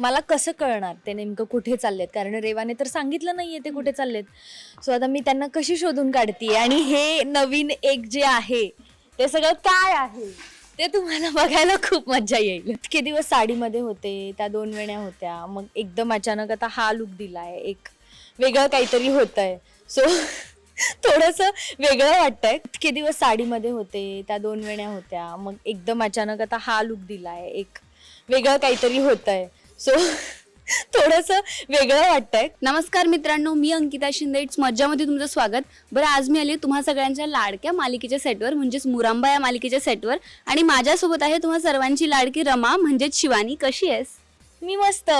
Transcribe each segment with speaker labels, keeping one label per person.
Speaker 1: मला कसं कळणार ते नेमकं कुठे चाललेत? कारण रेवाने तर सांगितलं नाहीये ते कुठे चाललेत. सो आता मी त्यांना कशी शोधून काढते आणि हे नवीन एक जे आहे ते सगळं काय आहे? ते तुम्हाला बघायला खूप मजा येईल. इतके दिवस साडीमध्ये होते त्या दोन वेण्या होत्या. मग एकदम अचानक आता हा लुक दिलाय. एक वेगळं काहीतरी होत आहे सो थोडस वेगळं वाटतंय. इतके दिवस साडीमध्ये होते त्या दोन वेण्या होत्या. मग एकदम अचानक आता हा लुक दिलाय. एक वेगळं काहीतरी होत आहे सो थोडस वेगळं वाटतंय.
Speaker 2: नमस्कार मित्रांनो मी अंकिता शिंदे. इट्स मज्जामध्ये तुमचं स्वागत. बरं आज मी आली तुम्हा सगळ्यांच्या लाडक्या मालिकेच्या सेटवर म्हणजेच मुरांबा या मालिकेच्या सेटवर आणि माझ्यासोबत आहे तुम्हा सर्वांची लाडकी रमा म्हणजेच शिवानी. कशी आहेस?
Speaker 1: मी मस्त.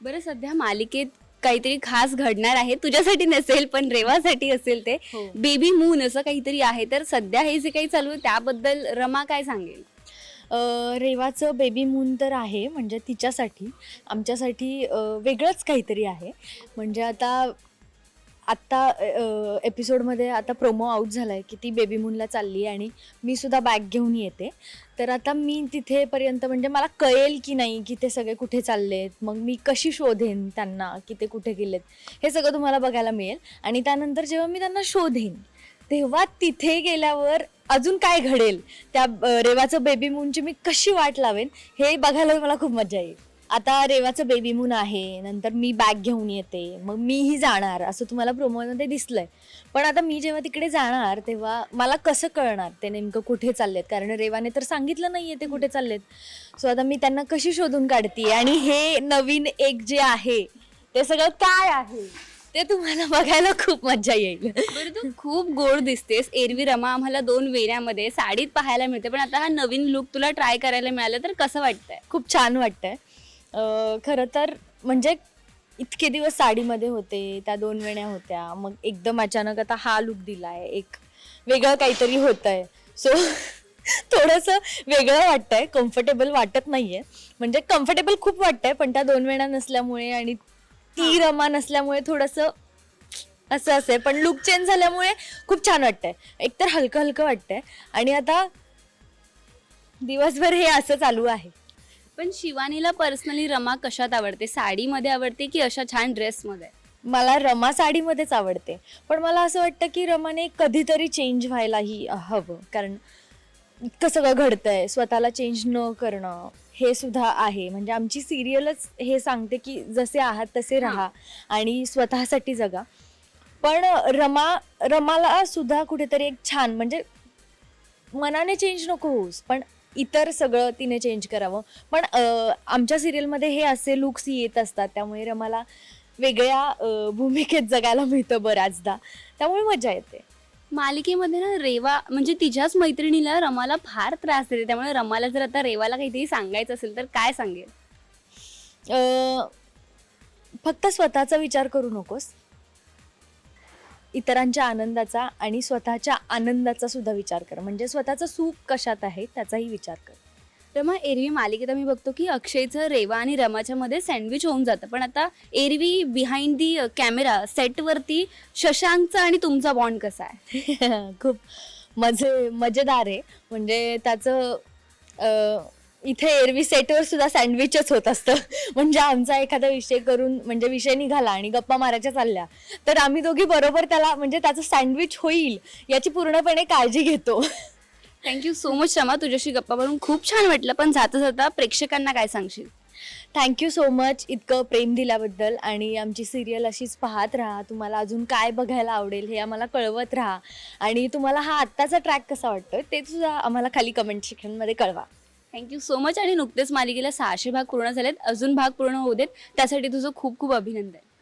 Speaker 2: बरं सध्या मालिकेत काहीतरी खास घडणार आहे. तुझ्यासाठी नसेल पण रेवासाठी असेल ते.
Speaker 1: हो.
Speaker 2: बेबी मून असं काहीतरी आहे. तर सध्या हे जे काही चालू आहे त्याबद्दल रमा काय सांगेल?
Speaker 1: रेवाचं बेबी मून तर आहे म्हणजे तिच्यासाठी आमच्यासाठी वेगळंच काहीतरी आहे. म्हणजे आता आत्ता एपिसोडमध्ये आता प्रोमो आउट झाला आहे की ती बेबी मूनला चालली आणि मी सुद्धा बॅग घेऊन येते. तर आता मी तिथेपर्यंत म्हणजे मला कळेल की नाही की ते सगळे कुठे चाललेत मग मी कशी शोधेन त्यांना की ते कुठे गेलेत हे सगळं तुम्हाला बघायला मिळेल. आणि त्यानंतर जेव्हा मी त्यांना शोधेन तेव्हा तिथे गेल्यावर अजून काय घडेल? त्या रेवाचं बेबी मूनची मी कशी वाट लावेन हे बघायला मला खूप मजा येईल. आता रेवाचं बेबी मून आहे नंतर मी बॅग घेऊन येते मग मीही जाणार असं तुम्हाला प्रोमोमध्ये दिसलंय. पण आता मी जेव्हा तिकडे जाणार तेव्हा मला कसं कळणार ते नेमकं कुठे चाललेत? कारण रेवाने तर सांगितलं नाहीये ते कुठे चाललेत. सो आता मी त्यांना कशी शोधून काढते आणि हे नवीन एक जे आहे ते सगळं काय आहे? ते तुम्हाला बघायला खूप मजा येईल.
Speaker 2: बरं तू खूप गोड दिसतेस. एरवी रमा आम्हाला दोन वेऱ्यामध्ये साडीत पाहायला मिळते पण आता हा नवीन लुक तुला ट्राय करायला मिळाला तर कसं वाटतंय?
Speaker 1: खूप छान वाटतंय. अं, खरं तर म्हणजे इतके दिवस साडीमध्ये होते त्या दोन वेण्या होत्या मग एकदम अचानक आता हा लुक दिलाय एक वेगळं काहीतरी होत आहे सो थोडंसं वेगळं वाटतंय कम्फर्टेबल वाटत नाहीये. म्हणजे कम्फर्टेबल खूप वाटतंय पण त्या दोन वेण्या नसल्यामुळे आणि ती रमा नसल्यामुळे थोडंसं असं असेल पण लुक चेंज झाल्यामुळे खूप छान वाटतंय. एकतर हलकं हलकं वाटतंय. आणि आता दिवसभर हे असं चालू आहे.
Speaker 2: पण शिवानीला पर्सनली रमा कशात आवडते? साडीमध्ये आवडते की अशा छान ड्रेसमध्ये
Speaker 1: मला रमा साडीमध्येच आवडते. पण मला असं वाटतं की रमाने कधीतरी चेंज व्हायलाही हवं. कारण इतकं सगळं घडतंय. स्वतःला चेंज न करणं हे सुद्धा आहे. म्हणजे आमची सिरियलच हे सांगते की जसे आहात तसे राहा आणि स्वतःसाठी जगा. पण रमा रमाला सुद्धा कुठेतरी एक छान म्हणजे मनाने चेंज नको होऊस पण इतर सगळं तिने चेंज करावं. पण आमच्या सिरियलमध्ये हे असे लुक्स येत असतात त्यामुळे रमाला वेगळ्या भूमिकेत जगायला मिळतं बऱ्याचदा. त्यामुळे मजा येते.
Speaker 2: मालिकेमध्ये ना रेवा म्हणजे तिच्याच मैत्रिणीला रमाला फार त्रास देते. त्यामुळे रमाला जर आता रेवाला काहीतरी सांगायचं असेल तर काय सांगेल?
Speaker 1: अं, फक्त स्वतःचा विचार करू नकोस. इतरांच्या आनंदाचा आणि स्वतःच्या आनंदाचा सुद्धा विचार कर. म्हणजे स्वतःचं सुख कशात आहे त्याचाही विचार कर.
Speaker 2: रमा एरवी मालिकेत आम्ही बघतो की अक्षयचं रेवा आणि रमाच्या मध्ये सँडविच होऊन जातं. पण आता एरवी बिहाइंड दी कॅमेरा सेटवरती शशांकचा आणि तुमचा बॉन्ड कसा आहे?
Speaker 1: खूप मजे मजेदार आहे. म्हणजे त्याचं इथे एरवी सेटवर सुद्धा सँडविचच होत असतं. म्हणजे आमचा एखादा विषय करून म्हणजे विषय निघाला आणि गप्पा मारायच्या चालल्या तर आम्ही दोघी बरोबर त्याला म्हणजे त्याचं सँडविच होईल याची पूर्णपणे काळजी घेतो.
Speaker 2: थँक्यू सो मच रमा तुझ्याशी गप्पा मारून खूप छान वाटलं. पण जाता जाता प्रेक्षकांना काय सांगशील?
Speaker 1: थँक्यू सो मच इतकं प्रेम दिल्याबद्दल आणि आमची सिरियल अशीच पाहत राहा. तुम्हाला अजून काय बघायला आवडेल हे आम्हाला कळवत राहा. आणि तुम्हाला हा आत्ताचा ट्रॅक कसा वाटतोय ते सुद्धा आम्हाला खाली कमेंट सेक्शनमध्ये कळवा.
Speaker 2: थँक्यू सो मच आणि नुकतेच मालिकेला सहाशे भाग पूर्ण झालेत. अजून भाग पूर्ण होऊ देत. त्यासाठी तुझं खूप खूप अभिनंदन.